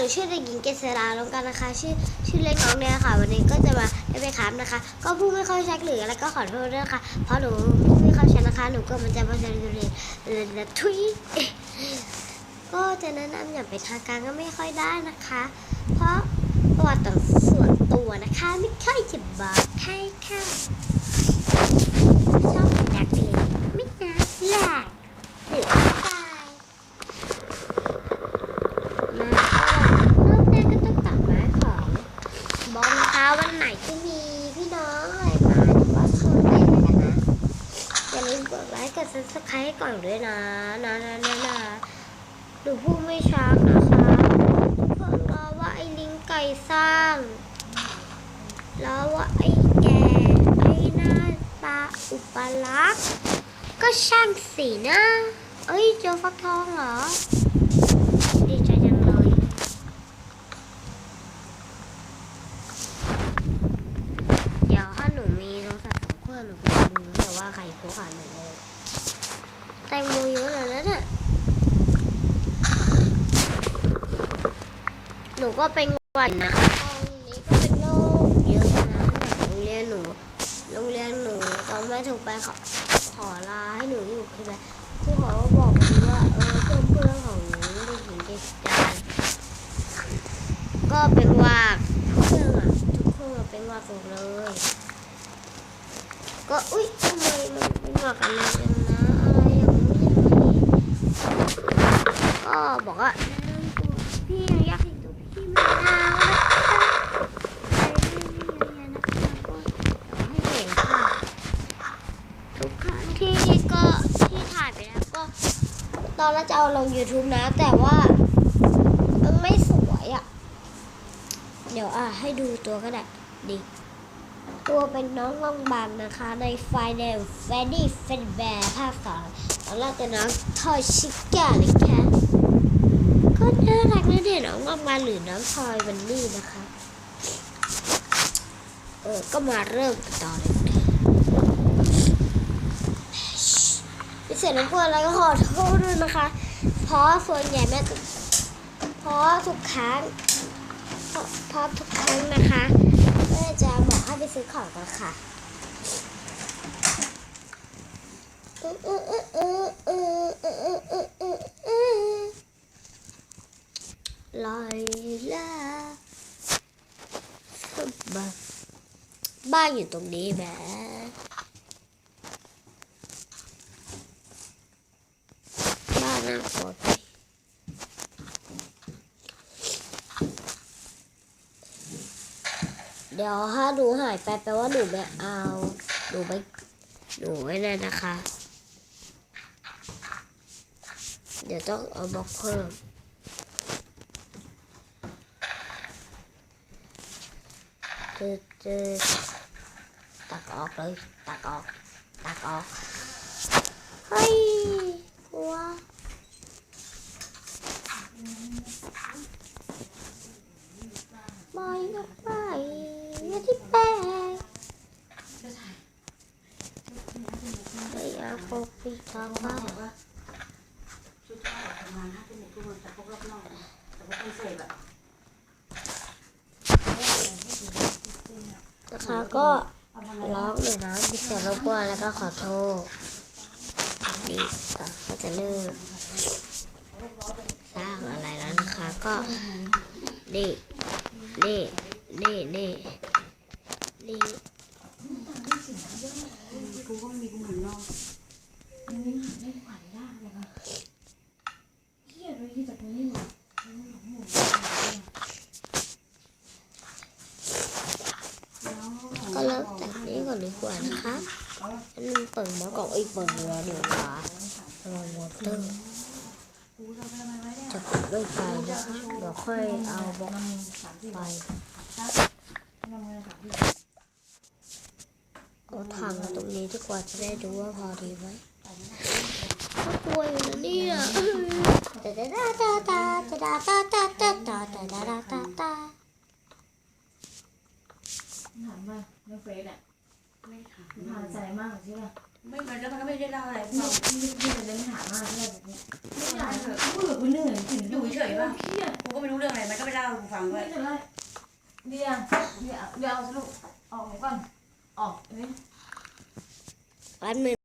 หนูชื่อเด็กหญิงเกษราลงกันนะคะ ชื่อชื่อเล่นน้องเนี่ยค่ะ วันนี้ก็จะมาได้ไปครับนะคะ ก็พูดไม่ค่อยชัดหรืออะไรก็ขอโทษด้วยค่ะ เพราะหนูพูดไม่ค่อยชัดนะคะ หนูก็มันจะมาจะเรียนเรียนทุยก็จะแนะนำอย่างเป็นทางการก็ไม่ค่อยได้นะคะ เพราะประวัติส่วนตัวนะคะ ไม่ค่อยจะบอกใครค่ะชอบนักเรียนกแหลกหรือตายมาเริ่มแรกก็ต้องตัดไม้ของบอลนะคะวันไหนที่มีพี่น้องอะไรมาหรือว่าชวนเล่นอะไรกันนะอย่าลืมกดไลค์กด ซับสไครต์ก่อนด้วยนะนะนะนะนะหนูพูดไม่ชัดนะคะทุกคนรอว่าไอ้ลิงไก่สร้างรอว่าไอ้แก่ไอ้หน้าตาอุปลักษ์ก็ช่างสีนะเอ้ยเจอฟักทองเหรอดีใจจังเลยเดี๋ยวถ้าหนูมีโทรศัพท์ของเพื่อนหนูจะดูแต่ว่าใครโพสต์อ่านหนูเลย แตงโมเยอะเลยนะเนี่ยหนูก็เป็นวัดนะตอนนี้ก็เป็นโรคเยอะนะโรงเรียนหนู โรงเรียนหนูตอนแม่ถูกไปขอขอลาให้หนูอยู่ใช่ไหมผู้ขอก็บอกหนูว่าเออเพื่อนเพื่อนๆของหนูเด็กหญิงเจษดาก็เป็นวัดทุกเครื่องอะทุกเครื่องเป็นวัดหมดเลย ก็อุ๊ยทำไมมันเป็นวัดกันเลยจังนะอะไรอย่างนี้ ก็บอกว่าแนะนำตัวพี่อยากเห็นตัวพี่มานานแล้วนะคะไปเรื่อยๆนะคะก็เดี๋ยวให้เห็นทุกครั้งที่ก็ที่ถ่ายไปแล้วก็ ตอนแรกจะเอาลง YouTube นะ แต่ว่ามันไม่สวยอะ เดี๋ยวอะให้ดูตัวก็ได้ดิตัวเป็นน้องว่องบางนะคะ ในไฟในแฟนดี้เฟนแบร์ภาคสองตอนแรกจะน้องทอยชิก้านะคะ ก็น่ารักนะเนี่น้องว่องบาหรือน้องทอยวันนี้นะคะเออก็มาเริ่มกันต่อเลยค่ะพิเศษน้ำกวนอะไรก็ขอโทษด้วยนะคะ เพราะส่วนใหญ่แม่เพราะทุกครั้งเพราะทุกครั้งนะคะแม่จะบอกให้ไปซื้อของกันค่ะ ลอยลาบ้านบ้านอยู่ตรงนี้แหมบ้านน่ากลัวไปเดี๋ยวถ้าหนูหายไปแปลว่าหนูไม่เอา หนูไม่หนูไม่ได้นะคะ เดี๋ยวต้องเอาบล็อกเพิ่ม จะจะตักออกเลย ตักออก ตักออก เฮ้ยกลัวบอยก็ไปอย่าที่แปลกไอ้อาโฟปีทองบ้าชุดทอดทำงานห้าเป็นหนึ่งทุกคนแต่พวกรอบนอกนะแต่พวกคอนเสิร์ตอะ นะคะก็ร้องเลยนะมีเสียงรบกวนแล้วก็ขอโทษนี่ต่อก็จะเริ่มสร้างอะไรแล้วนะคะก็นี่นี่นี่นี่นี่กูก็มีกูเหมือนนอก ก็เริ่มจาก นี้ก่อนดีกว่านะคะอันนึงเปิดหมอกล่องอีกเปิดเรือเดี๋ยวค่ะระวังวอเตอร์จะปิดด้วยไฟนะคะเดี๋ยวค่อยเอาบล็อกไฟเอาถังตรงนี้ดีกว่าจะได้ดูว่าพอดีไหมก็กลัวอยู่นะเนี่ยตาตาตาตาตาตาตาตาตาตาตาตาตาตา ไม่ถามผ่านใจมากใช่ป่ะไม่มันแล้วมันก็ไม่ได้เล่าอะไรให้นี่ฟังนี่นี่จะเล่นหามากเลยแบบนี้ไม่อยากเถอะเบื่อกูเหนื่อยจริงอยู่เฉยๆป่ะเครียดกูก็ไม่รู้เรื่องอะไรมันก็ไม่เล่าให้กูฟังด้วไม่ยเป็นไรเดี๋ยวเดี๋ยวเดี๋ยวเอาสรุปออกก่อนออกอันนี้วันหนึ่ง